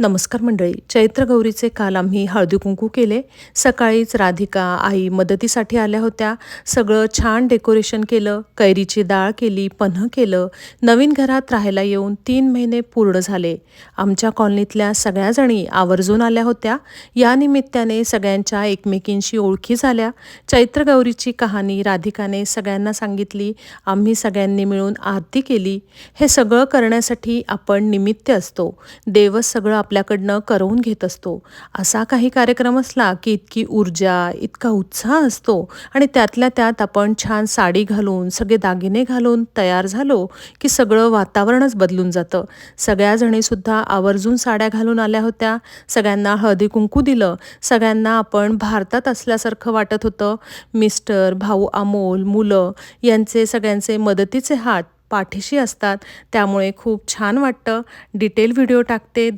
नमस्कार मंडळी. चैत्र गौरीचे काल आम्ही हळदी कुंकू केले. सकाळीच राधिका आई मदतीसाठी आल्या होत्या. सगळं छान डेकोरेशन केलं. कैरीची डाळ केली पन्ह केलं. नवीन घरात राहायला येऊन तीन महिने पूर्ण झाले. आमच्या कॉलनीतल्या सगळ्याजणी आवर्जून आल्या होत्या. या निमित्ताने सगळ्यांच्या एकमेकींशी ओळखी झाल्या. चैत्र गौरीची कहाणी राधिकाने सगळ्यांना सांगितली. आम्ही सगळ्यांनी मिळून आरती केली. हे सगळं करण्यासाठी आपण निमित्त असतो. देवच सगळं आपल्याकडनं करवून घेत असतो. असा काही कार्यक्रम असला की इतकी ऊर्जा इतका उत्साह असतो आणि त्यातल्या त्यात आपण छान साडी घालून सगळे दागिने घालून तयार झालो की सगळं वातावरणच बदलून जातं. सगळ्याजणीसुद्धा आवर्जून साड्या घालून आल्या होत्या. सगळ्यांना हळदी कुंकू दिलं. सगळ्यांना आपण भारतात असल्यासारखं वाटत होतं. मिस्टर भाऊ अमोल मुलं यांचे सगळ्यांचे मदतीचे हात पाठीशी असतात. त्यामुळे खूप छान वाटतं. डिटेल व्हिडिओ टाकते.